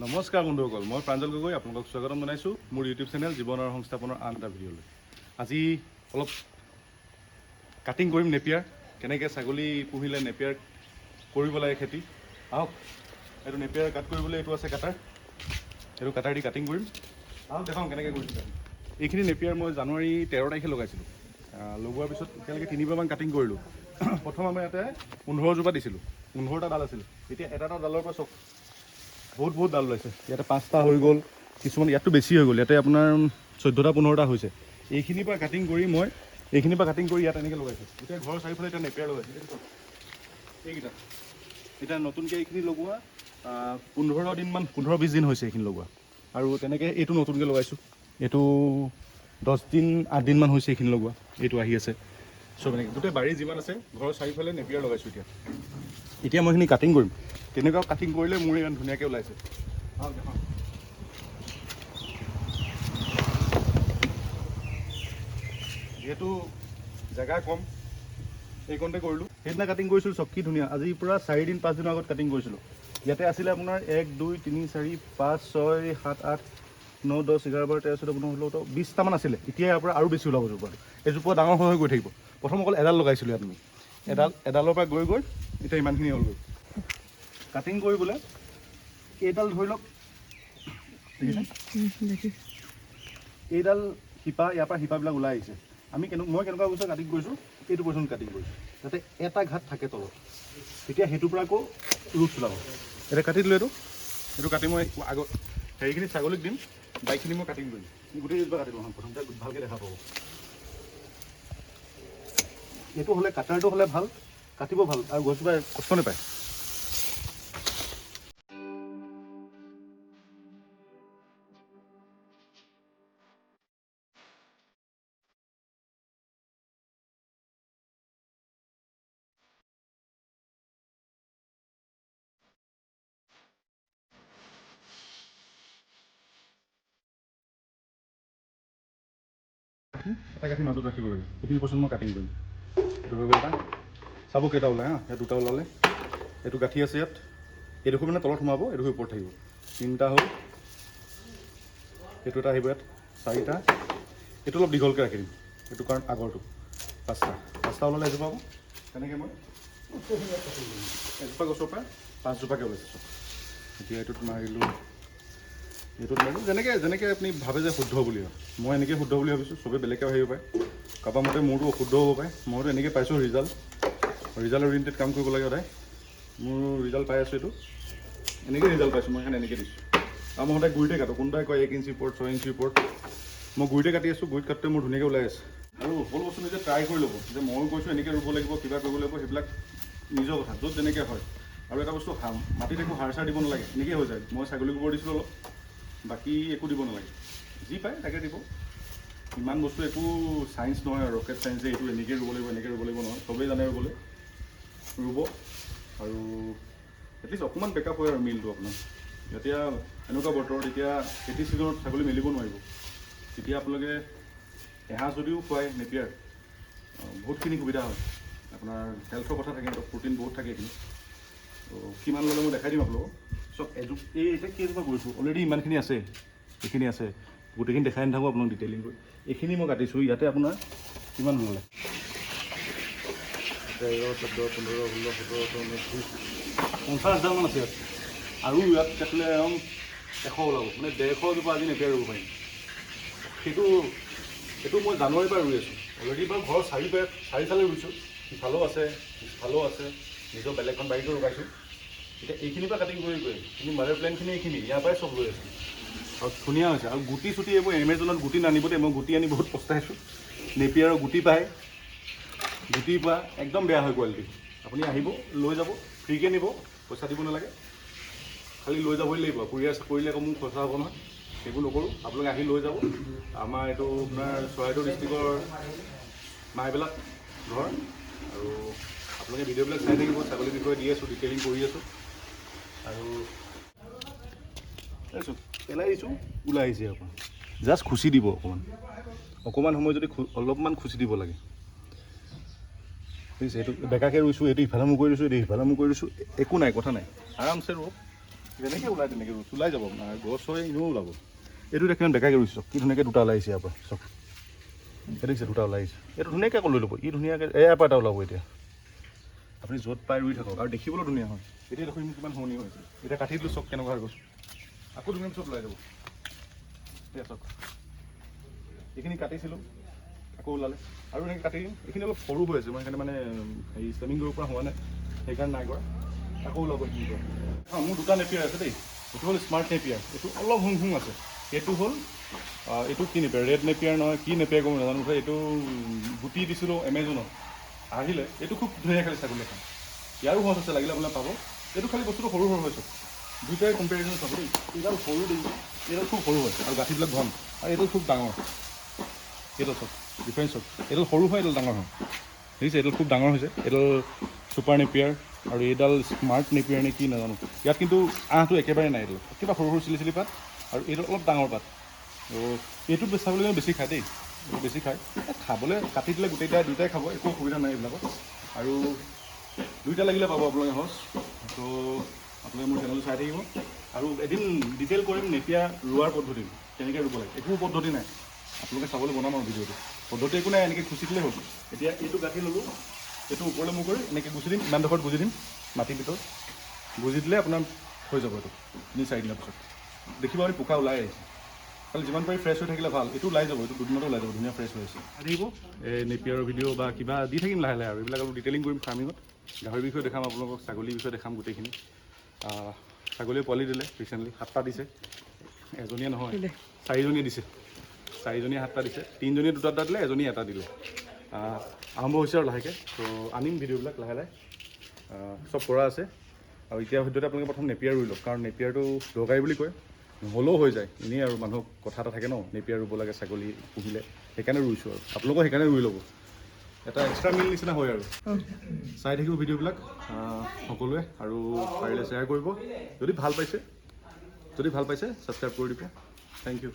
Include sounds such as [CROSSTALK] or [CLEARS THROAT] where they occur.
নমস্কাৰ বন্ধুসকল মই প্ৰাঞ্জল গগৈ আপোনালোকক স্বাগতম জনাইছোঁ মোৰ ইউটিউব চেনেল জীৱন আৰু সংস্থাপনৰ আন এটা ভিডিঅ'লৈ। আজি অলপ কাটিং কৰিম নেপিয়াৰ কেনেকৈ ছাগলী পুহিলে নেপিয়াৰ কৰিব লাগে খেতি। আহক এইটো নেপিয়াৰ কাট কৰিবলৈ এইটো আছে কাটাৰ এইটো কাটাৰ দি কাটিং কৰিম। আহক দেখাওঁ কেনেকৈ কৰিছোঁ এইখিনি নেপিয়াৰ মই জানুৱাৰী তেৰ তাৰিখে লগাইছিলোঁ। লগোৱাৰ পিছত এতিয়ালৈকে তিনিবাৰমান কাটিং কৰিলোঁ। [CLEARS THROAT] প্ৰথম আমাৰ ইয়াতে পোন্ধৰজোপা দিছিলোঁ পোন্ধৰটা ডাল আছিল। এতিয়া এটা এটা ডালৰ পৰা চক বহুত বহুত ডাল ওলাইছে। ইয়াতে পাঁচটা হৈ গ'ল, কিছুমান ইয়াততো বেছি হৈ গ'ল। ইয়াতে আপোনাৰ চৈধ্যটা, পোন্ধৰটা হৈছে। এইখিনিৰ পৰা কাটিং কৰি মই, এইখিনিৰ পৰা কাটিং কৰি ইয়াত এনেকৈ লগাইছোঁ। এতিয়া ঘৰৰ চাৰিওফালে এতিয়া নেপিয়াৰ লগাইছোঁ এইকেইটা। এতিয়া নতুনকৈ এইখিনি লগোৱা পোন্ধৰ দিনমান, পোন্ধৰ, বিছ দিন হৈছে এইখিনি লগোৱা। আৰু তেনেকৈ এইটো নতুনকৈ লগাইছোঁ। এইটো দহ দিন, আঠ দিনমান হৈছে এইখিনি লগোৱা। এইটো আহি আছে। চব এনেকৈ। গোটেই বাৰী যিমান আছে, ঘৰৰ চাৰিওফালে নেপিয়াৰ লগাইছোঁ এতিয়া। এতিয়া মই এইখিনি কাটিং কৰিম। তেনেকুৱা কাটিং কৰিলে মোৰ ইমান ধুনীয়াকৈ ওলাইছে। যিহেতু জেগা কম এইকণতে কৰিলোঁ। সেইদিনা কাটিং কৰিছিলোঁ চব কি ধুনীয়া। আজি পূৰা চাৰিদিন পাঁচদিনৰ আগত কাটিং কৰিছিলোঁ। ইয়াতে আছিলে আপোনাৰ এক দুই তিনি চাৰি পাঁচ ছয় সাত আঠ ন দহ এঘাৰ বাৰ তেৰ চৈধ্য পোন্ধৰ ষোল্ল সোতৰ বিছটামান আছিলে। এতিয়া ইয়াৰ পৰা আৰু বেছি ওলাব জোপা এজোপা ডাঙৰ হৈ হৈ গৈ থাকিব। প্ৰথম অকল এডাল লগাইছিলোঁ ইয়াত আমি। এডাল এডালৰ পৰা গৈ গৈ এতিয়া ইমানখিনি হ'লগৈ। কাটিং কৰিবলৈ এইডাল ধৰি লওক? এইডাল শিপা ইয়াৰ পৰা শিপাবিলাক ওলাই আহিছে। আমি কেনে মই কেনেকুৱা বস্তু কাটিং কৰিছোঁ এইটো পৰ্যন্ত কাটিং কৰিছোঁ। যাতে এটা ঘাট থাকে তলত। তেতিয়া সেইটোৰ পৰা আকৌ ৰুট ওলাব। এতিয়া কাটি দিলোঁ এইটো এইটো কাটি মই আগত হেৰিখিনি ছাগলীক দিম। বাইকখিনি মই কাটিং কৰিম। গোটেই এইজোপা কাটিব প্ৰথমতে ভালকৈ দেখা পাব। এইটো হ'লে, কাটাৰটো হ'লে ভালো, কাটিব ভালো, আৰু গছজোপাই কষ্ট নাপায় এটা কাঠি মাজত ৰাখিব লাগে। এইখিনি পৰ্যন্ত মই কাটিং কৰিম। গ'ল এটা চাব কেইটা ওলাই হা দুটা ওলালে এইটো গাঁঠি আছে ইয়াত এইডোখৰ মানে তলত সোমাব এইডোখৰ ওপৰত থাকিব তিনিটা হ'ল এইটো এটা আহিব ইয়াত চাৰিটা এইটো অলপ দীঘলকৈ ৰাখি দিম এইটো কাৰণ আগৰটো পাঁচটা পাঁচটা ওলালে এজোপা হ'ব তেনেকৈ মই এজোপা গছৰ পৰা পাঁচজোপাকৈ ওলাইছে চব এতিয়া এইটোত মাৰিলোঁ এইটোত মাৰিলোঁ যেনেকৈ যেনেকৈ আপুনি ভাবে যে শুদ্ধ বুলি মই এনেকৈ শুদ্ধ বুলি ভাবিছোঁ চবেই বেলেগকৈ ভাবিব পাৰে কাৰোবাৰ মতে মোৰতো অশুদ্ধ হ'ব পাৰে। মইতো এনেকৈ পাইছোঁ ৰিজাল্ট ৰিজাল্ট অৰিয়েণ্টেড কাম কৰিব লাগে সদায়। মোৰ ৰিজাল্ট পাই আছোঁ এইটো। এনেকৈ ৰিজাল্ট পাইছোঁ মই সেইকাৰণে এনেকৈ দিছোঁ। আৰু মই সদায় গুৰিতে কাটো। কোনোবাই কয় এক ইঞ্চি ওপৰত ছয় ইঞ্চি ওপৰত মই গুৰিতে কাটি আছোঁ গুৰিত কাটোতে মোৰ ধুনীয়াকৈ ওলাই আছে। আৰু সকলো বস্তু নিজে ট্ৰাই কৰি ল'ব। যে ময়ো কৈছোঁ এনেকৈ ৰুব লাগিব কিবা কৰিব লাগিব সেইবিলাক নিজৰ কথা য'ত যেনেকৈ হয়। আৰু এটা বস্তু হাম মাটিত একো সাৰ চাৰ দিব নালাগে। এনেকৈ হৈ যায়। মই ছাগলী গোবৰ দিছিলোঁ অলপ। বাকী একো দিব নালাগে। যি পায় তাকে দিব। ইমান বস্তু একো ছায়েঞ্চ নহয় আৰু ৰকেট ছায়েঞ্চ যে এইটো এনেকৈ ৰুব লাগিব এনেকৈ ৰুব লাগিব নহয় চবেই জানে ৰুবলৈ। ৰুব আৰু এটলিষ্ট অকণমান বেকআপ হয় আৰু মিলটো আপোনাৰ। এতিয়া এনেকুৱা বতৰত এতিয়া খেতি ছিজনত ছাগলী মেলিব নোৱাৰিব। তেতিয়া আপোনালোকে এসাঁজ যদিও খুৱাই নেপিয়াৰ বহুতখিনি সুবিধা হয়। আপোনাৰ হেল্থৰ কথা থাকে প্ৰটিন বহুত থাকে এইখিনি। ত' কিমান ল'লে মই দেখাই দিম আপোনালোকক। চব এজোপ এই এতিয়া কেইজোপা কৰিছোঁ? অলৰেডি ইমানখিনি আছে এইখিনি আছে। গোটেইখিনি দেখাই নাথাকোঁ আপোনাক ডিটেইলিং কৰি। এইখিনি মই কাটিছোঁ ইয়াতে আপোনাৰ কিমান ওলালে তেৰ চৈধ্য পোন্ধৰ ষোল্ল সোতৰ ঊনৈছ পঞ্চাছডালমান আছে ইয়াত। আৰু ইয়াত কাটিলে এশ ওলাব মানে ডেৰশজোপা আজি নেপিয়াৰ ৰুব পাৰিম। সেইটো সেইটো মই জানুৱাৰীৰ পৰা ৰুই আছোঁ। অলৰেডি বাৰু ঘৰৰ চাৰিওফালে চাৰিফালে ৰুইছোঁ। সিফালেও আছে পিছফালেও আছে। নিজৰ বেলেগখন বাৰীতো লগাইছোঁ। এতিয়া এইখিনিৰ পৰা কাটিং কৰি কৰি কিন্তু মাদাৰ প্লেনখিনি এইখিনি ইয়াৰ পৰাই চব লৈ আছোঁ। আৰু ধুনীয়া হৈছে। আৰু গুটি চুটি এইবোৰ এমেজনত গুটি নানিব দেই মই গুটি আনি বহুত পস্তাইছোঁ। নেপিয়াৰৰ গুটি পায়। গুটিৰ পৰা একদম বেয়া হয় কোৱালিটি আপুনি আহিব লৈ যাব ফ্ৰীকৈ নিব পইচা দিব নালাগে। খালি লৈ যাবই লাগিব। কুৰিয়াৰ কৰিলে আকৌ মোক খৰচা হ'ব নহয়। সেইবোৰ নকৰোঁ। আপোনালোকে আহি লৈ যাব। আমাৰ এইটো আপোনাৰ চৰাইদেউ ডিষ্ট্ৰিক্টৰ মাইবিলাক ঘৰ। আৰু আপোনালোকে ভিডিঅ'বিলাক চাই থাকিব। ছাগলীৰ বিষয়ে দি আছোঁ ডিটেইলিং কৰি আছোঁ। আৰু পেলাই দিছোঁ ওলাই আহিছে অকণমান জাষ্ট খুচি দিব অকণমান। অকণমান সময় যদি অলপমান খুচি দিব লাগে। বুজিছে এইটো বেকাকৈ ৰুইছোঁ এইটো ইফালে মোৰ কৰি দিছোঁ এইটো সিফালে মোৰ কৰি দিছোঁ একো নাই কথা নাই। আৰামছে ৰুৱক যেনেকৈ ওলাই তেনেকৈ ৰুইছোঁ ওলাই যাব আপোনাৰ গছ হৈ এনেও ওলাব। এইটো দেখিলে বেকাকৈ ৰুইছোঁ কি ধুনীয়াকৈ দুটা ওলাই আহিছে ইয়াৰ পৰা চাওক এইটো দেখিছে দুটা ওলাই আহিছে। এইটো ধুনীয়াকৈ আকৌ লৈ ল'ব ই ধুনীয়াকৈ এয়াৰ পৰা এটা ওলাব এতিয়া। আপুনি য'ত পাই ৰুই থাকক আৰু দেখিবলৈও ধুনীয়া হয়। এতিয়া দেখোন কিমান শুৱনি হৈছে। এতিয়া কাটি দিলোঁ চক কেনেকুৱা হৈ গ'ল। আকৌ দুদিন পিছত ওলাই যাব। এয়া চাওক এইখিনি কাটিছিলোঁ আকৌ ওলালে। আৰু এনেকৈ কাটি দিম। এইখিনি অলপ সৰু হৈ আছে মই সেইকাৰণে মানে হেৰি ষ্টেমিং কৰিব পৰা হোৱা নাই। সেইকাৰণে নাই কৰা। আকৌ ওলাব পৰা। অঁ মোৰ দুটা নেপিয়াৰ আছে দেই। এইটো হ'ল স্মাৰ্ট নেপিয়াৰ। এইটো অলপ হুং হুং আছে। এইটো হ'ল এইটো কি নেপিয়াৰ? ৰেড নেপিয়াৰ নহয় কি নেপিয়াৰ ক'ব নাজানো। মুঠতে এইটো গুটি দিছিলোঁ এমেজনত আহিলে এইটো খুব ধুনীয়া খালি ছাগলী এখন। ইয়াৰো সহজ আছে লাগিলে আপোনাৰ পাব। এইটো খালি বস্তুটো সৰু সৰু হৈছে দুইটাই কম্পেৰিজন চাব দেই এইডাল সৰু দেই এইডাল খুব সৰু হয় আৰু গাঁঠিবিলাক ঘন আৰু এইডাল খুব ডাঙৰ। এইডাল চাওক ডিফাৰেঞ্চ চাওক এইডাল সৰু হয় এইডাল ডাঙৰ হয়। দেখিছে এইডাল খুব ডাঙৰ হৈছে। এইডাল ছুপাৰ নেপিয়াৰ আৰু এইডাল স্মাৰ্ট নেপিয়াৰ নে কি নাজানো। ইয়াত কিন্তু আঁহটো একেবাৰে নাই এইডাল। কিবা সৰু সৰু চিলি চিলি পাত আৰু এইডাল অলপ ডাঙৰ পাত। ত' এইটো চাবলৈ বেছি খায় দেই। বেছি খায় খাবলৈ কাটি দিলে গোটেইটা দুইটাই খাব একো অসুবিধা নাই এইবিলাকত। আৰু দুইটা লাগিলে পাব আপোনালোকে সহজ। ত' আপোনালোকে মোৰ চেনেলটো চাই থাকিব। আৰু এদিন ডিটেইল কৰিম নেপিয়া ৰোৱাৰ পদ্ধতি কেনেকৈ ৰুব লাগে একো পদ্ধতি নাই। আপোনালোকে চাবলৈ বনাম আৰু ভিডিঅ'টো। পদ্ধতি একো নাই এনেকৈ খুচি দিলেই হ'ল। এতিয়া এইটো গাঁঠি ল'লোঁ এইটো ওপৰলৈ মোৰ কৰি এনেকৈ গুচি দিম ইমানডোখৰত গুজি দিম মাটিৰ ভিতৰত। গুজি দিলে আপোনাৰ হৈ যাব এইটো তিনি চাৰি দিনৰ পিছত। দেখিব আমি পোকা ওলাই আহিছে। খালি যিমান পাৰি ফ্ৰেছ হৈ থাকিলে ভাল এইটো ওলাই যাব এইটো দুদিনতে ওলাই যাব ধুনীয়া ফ্ৰেছ হৈ আছে আহিব এই নেপিয়াৰৰ ভিডিঅ' বা কিবা দি থাকিম লাহে লাহে আৰু এইবিলাক অলপ ডিটেইলিং কৰিম ফাৰ্মিঙত গাহৰিৰ বিষয়ে দেখাম আপোনালোকক ছাগলীৰ বিষয়ে দেখাম গোটেইখিনি। ছাগলীয়ে পোৱালি দিলে ৰিচেণ্টলি সাতটা দিছে। এজনীয়ে নহয় চাৰিজনীয়ে দিছে। চাৰিজনীয়ে সাতটা দিছে। তিনিজনীয়ে দুটা দুটা দিলে এজনীয়ে এটা দিলে। আৰম্ভ হৈছে আৰু লাহেকৈ। ত' আনিম ভিডিঅ'বিলাক লাহে লাহে। চব কৰা আছে। আৰু এতিয়া সদ্যহতে আপোনালোকে প্ৰথম নেপিয়াৰ ৰুই লওক। কাৰণ নেপিয়াৰটো দৰকাৰী বুলি কয়। নহ'লেও হৈ যায়। এনেই আৰু মানুহক কথা এটা থাকে ন নেপিয়াৰ ৰুব লাগে ছাগলী পুহিলে। সেইকাৰণে ৰুইছোঁ আৰু। আপোনালোকক সেইকাৰণে ৰুই ল'ব। এটা এক্সট্ৰা মিল নিচিনা হয় আৰু। চাই থাকিব ভিডিঅ'বিলাক সকলোৱে আৰু পাৰিলে শ্বেয়াৰ কৰিব। যদি ভালো পাইছে, যদি ভালো পাইছে ছাবস্ক্ৰাইব কৰি দিব। Thank U